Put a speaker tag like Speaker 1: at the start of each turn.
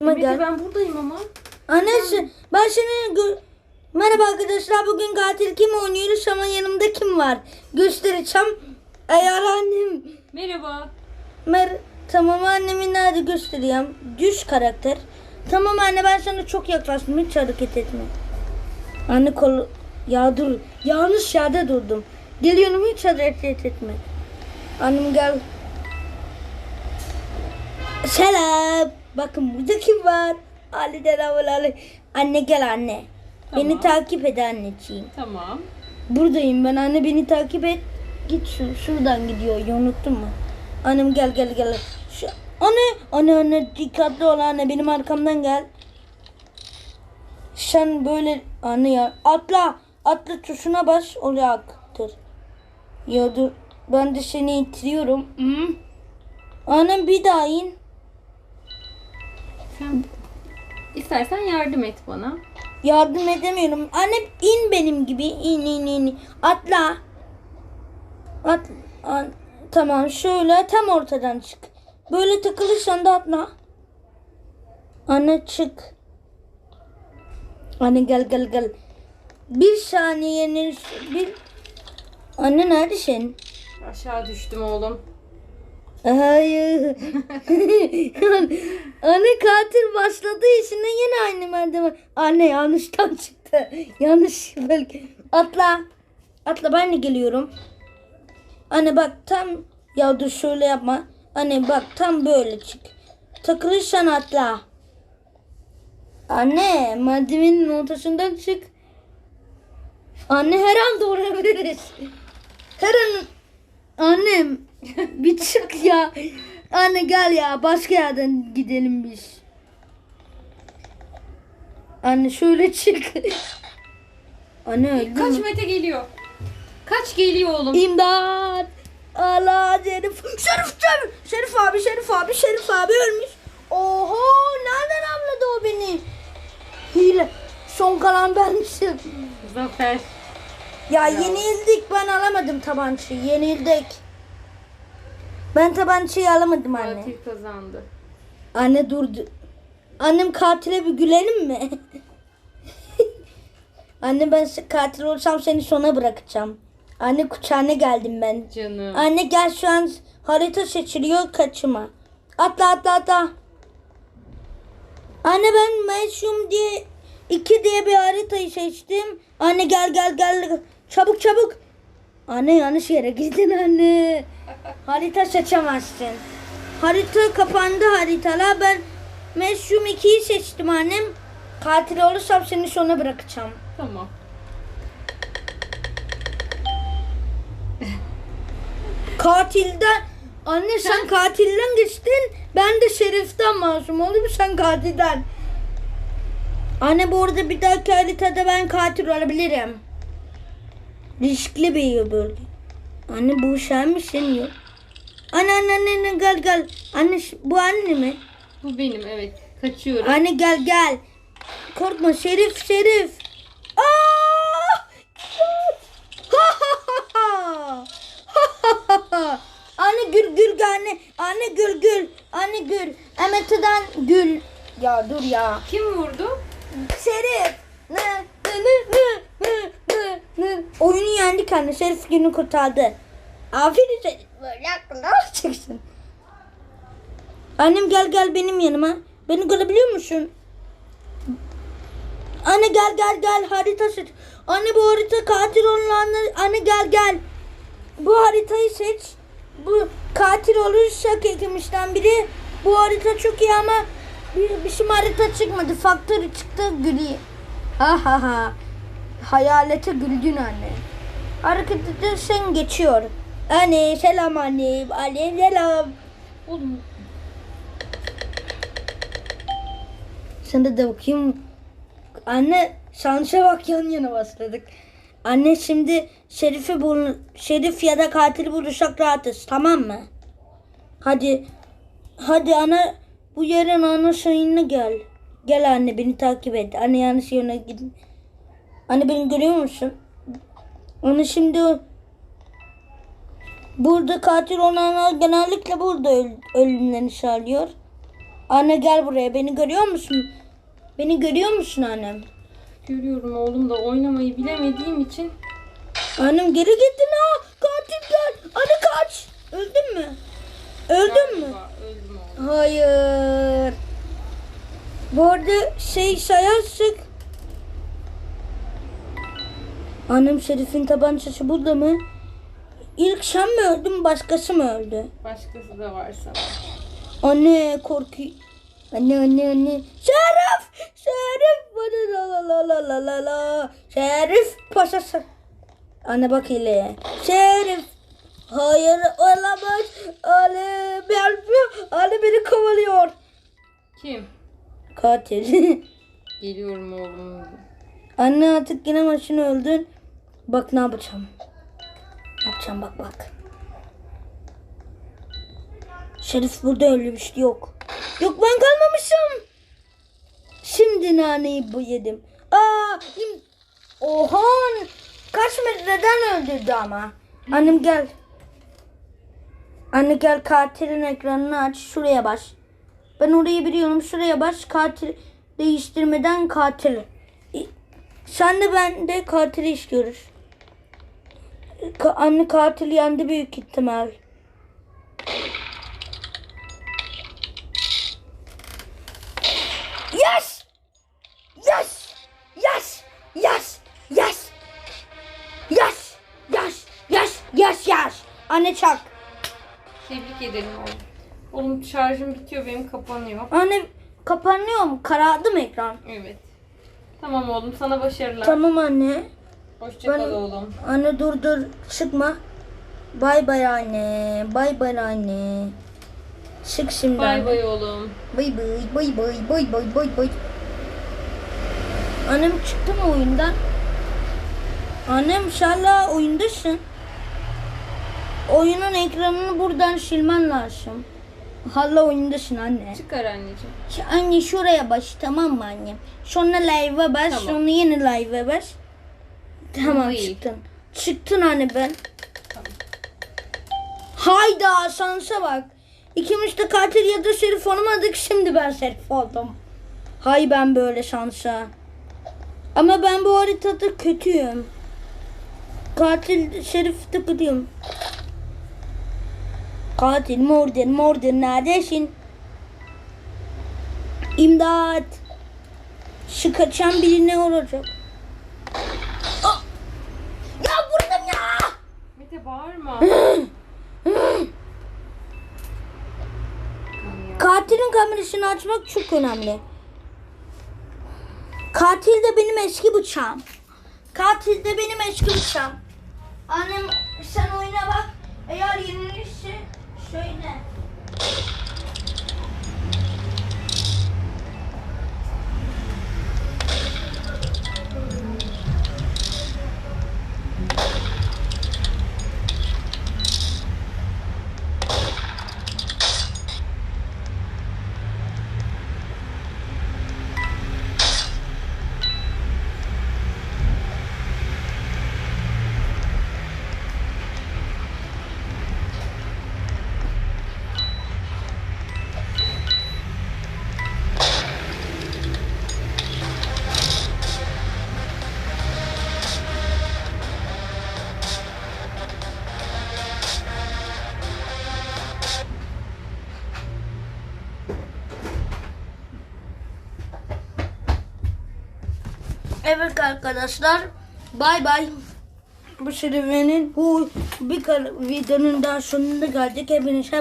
Speaker 1: Mete
Speaker 2: gel.
Speaker 1: ben buradayım ama.
Speaker 2: Şu- ben seni Merhaba arkadaşlar bugün katil kim oynuyoruz ama yanımda kim var? Göstereceğim. Eğer annem
Speaker 1: Merhaba.
Speaker 2: Mer tamam annemin nerede göstereyim. Düz karakter. Tamam anne ben sana çok yaklaştım hiç hareket etme. Anne kol ya dur yanlış yerde durdum. Geliyorum hiç hareket etme. Annem gel. Selam. Bakın burada kim var? Ali Deravul Ali. Anne gel anne. Beni
Speaker 1: Tamam.
Speaker 2: takip et anneciğim.
Speaker 1: Tamam.
Speaker 2: Buradayım ben anne beni takip et. Git şu, şuradan gidiyor unuttun mu? Annem gel gel gel. Şu, anne anne anne dikkatli ol anne benim arkamdan gel. Sen böyle anne ya atla atla tuşuna bas olacaktır. Ya dur ben de seni itiriyorum. Hı? Annem bir daha in.
Speaker 1: Sen istersen yardım et bana.
Speaker 2: Yardım edemiyorum. Anne in benim gibi. İn in in. Atla. At, an- tamam şöyle tam ortadan çık. Böyle takılırsan da atla. Anne çık. Anne gel gel gel. Bir saniyenin bir Anne neredesin?
Speaker 1: Aşağı düştüm oğlum.
Speaker 2: Hayır. Anne katil başladı işine yine aynı merdiven. Anne yanlıştan çıktı. Yanlış belki. Atla. Atla ben de geliyorum. Anne bak tam ya dur şöyle yapma. Anne bak tam böyle çık. Takılırsan atla. Anne merdivenin ortasından çık. Anne her an doğurabiliriz. Her an Annem bir çık ya. Anne gel ya başka yerden gidelim biz. Anne şöyle çık. Anne öldü
Speaker 1: Kaç
Speaker 2: mü?
Speaker 1: Mete geliyor? Kaç geliyor oğlum?
Speaker 2: İmdat. Allah Şerif. Şerif Şerif. Şerif abi Şerif abi Şerif abi ölmüş. Oho nereden avladı o beni? Hile. Son kalan benmişim.
Speaker 1: Zafer.
Speaker 2: Ya
Speaker 1: Bravo.
Speaker 2: yenildik ben alamadım tabancayı yenildik. Ben tabancayı alamadım anne.
Speaker 1: Katil kazandı.
Speaker 2: Anne durdu. Annem katile bir gülelim mi? Anne ben katil olsam seni sona bırakacağım. Anne kucağına geldim ben.
Speaker 1: Canım.
Speaker 2: Anne gel şu an harita seçiliyor kaçıma. Atla atla atla. Anne ben Meşhum diye iki diye bir haritayı seçtim. Anne gel gel gel. Çabuk çabuk. Anne yanlış yere gittin anne. Harita seçemezsin. Harita kapandı haritalar. Ben Meşhum 2'yi seçtim annem. Katil olursam seni sona bırakacağım.
Speaker 1: Tamam.
Speaker 2: Katilden anne sen katilden geçtin. Ben de şeriften masum oldum. Sen katilden. Anne bu arada bir dahaki haritada ben katil olabilirim. Riskli bir bölge. Anne bu sen misin yok? Anne anne anne gel gel. Anne bu anne mi?
Speaker 1: Bu benim evet. Kaçıyorum.
Speaker 2: Anne gel gel. Korkma Şerif Şerif. Aa! Anne gül gül anne. Anne gül gül. Anne gül. Emet'den gül. Ya dur ya.
Speaker 1: Kim vurdu?
Speaker 2: Şerif. Ne ne ne ne. Oyunu yendik anne. Şerif günü kurtardı. Aferin Şerif. Böyle aklında olacaksın. Annem gel gel benim yanıma. Beni görebiliyor musun? Anne gel gel gel harita seç. Anne bu harita katil olanlar. Anne gel gel. Bu haritayı seç. Bu katil olursa ekmişten biri. Bu harita çok iyi ama bizim harita çıkmadı. Faktör çıktı gülü. Ha ha ha. Hayalete güldün anne. Hareket edersen geçiyor. Anne selam anne. Anne selam.
Speaker 1: Oğlum
Speaker 2: Sana da bakayım. Anne şansa bak yan yana başladık. Anne şimdi Şerif'i bul Şerif ya da katili bulursak rahatız tamam mı? Hadi. Hadi ana bu yerin ana sayınına gel. Gel anne beni takip et. Anne yanlış yöne gidin. Anne beni görüyor musun? Anne şimdi burada katil olanlar genellikle burada öl- ölümlerini sağlıyor. Anne gel buraya. Beni görüyor musun? Beni görüyor musun annem?
Speaker 1: Görüyorum oğlum da oynamayı bilemediğim için.
Speaker 2: Annem geri gittin ha. Katil gel. Anne kaç. Öldün mü? Öldün mü?
Speaker 1: Galiba Öldüm oğlum.
Speaker 2: Hayır. Bu arada şey sayarsak Annem Şerif'in tabancası burada mı? İlk sen mi öldün başkası mı öldü?
Speaker 1: Başkası da var sana.
Speaker 2: Anne korku. Anne anne anne. Şerif! Şerif! Bana la la la la la la. Şerif paşası. Anne bak hele. Şerif. Hayır olamaz. Ali ben Ali beni kovalıyor.
Speaker 1: Kim?
Speaker 2: Katil.
Speaker 1: Geliyorum oğlum.
Speaker 2: Anne artık yine maşını öldün. Bak ne yapacağım. Ne yapacağım bak bak. Şerif burada ölmüş. Yok. Yok ben kalmamışım. Şimdi naneyi bu yedim. Aa, im- Oha. Kaç metreden öldürdü ama. Annem gel. Anne gel katilin ekranını aç. Şuraya bas. Ben orayı biliyorum. Şuraya bas. Katil değiştirmeden katil. Sen de ben de katili istiyoruz. Ka- anne katil yendi büyük ihtimal. Yes! Yes! Yes! Yes! Yes! Yes! Yes! Yes! Yes! Yes! Anne çak.
Speaker 1: Tebrik ederim oğlum. Oğlum şarjım bitiyor benim kapanıyor.
Speaker 2: Anne kapanıyor mu? Karardı mı ekran?
Speaker 1: Evet. Tamam oğlum sana başarılar.
Speaker 2: Tamam anne.
Speaker 1: Hoşça kal
Speaker 2: Ben-
Speaker 1: oğlum.
Speaker 2: Anne dur dur çıkma. Bay bay anne. Bay bay anne. Çık şimdi.
Speaker 1: Bay bay oğlum.
Speaker 2: Bay bay bay bay bay bay bay bay. Annem çıktı mı oyundan? Annem inşallah oyundasın. Oyunun ekranını buradan silmen lazım. Hala oyundasın anne.
Speaker 1: Çıkar anneciğim.
Speaker 2: Anne şuraya bas tamam mı anne? Sonra live'a bas,
Speaker 1: Tamam.
Speaker 2: sonra yeni live'a bas. Tamam
Speaker 1: İyi.
Speaker 2: çıktın. Çıktın anne ben.
Speaker 1: Tamam.
Speaker 2: Hayda şansa bak. İkimiz de katil ya da şerif olmadık şimdi ben şerif oldum. Hay ben böyle şansa. Ama ben bu haritada kötüyüm. Katil şerif tıkıdıyım. Katil Morden Morden neredesin? İmdat. Şu kaçan biri ne olacak? Ah! Ya vurdum ya!
Speaker 1: Mete bağırma.
Speaker 2: Katilin kamerasını açmak çok önemli. Katil de benim eski bıçağım. Katil de benim eski bıçağım. Annem sen oyuna bak. Eğer yenilirse söyle. Evet arkadaşlar. Bay bay. Bu serüvenin bu bir videonun daha sonuna geldik. Hepinize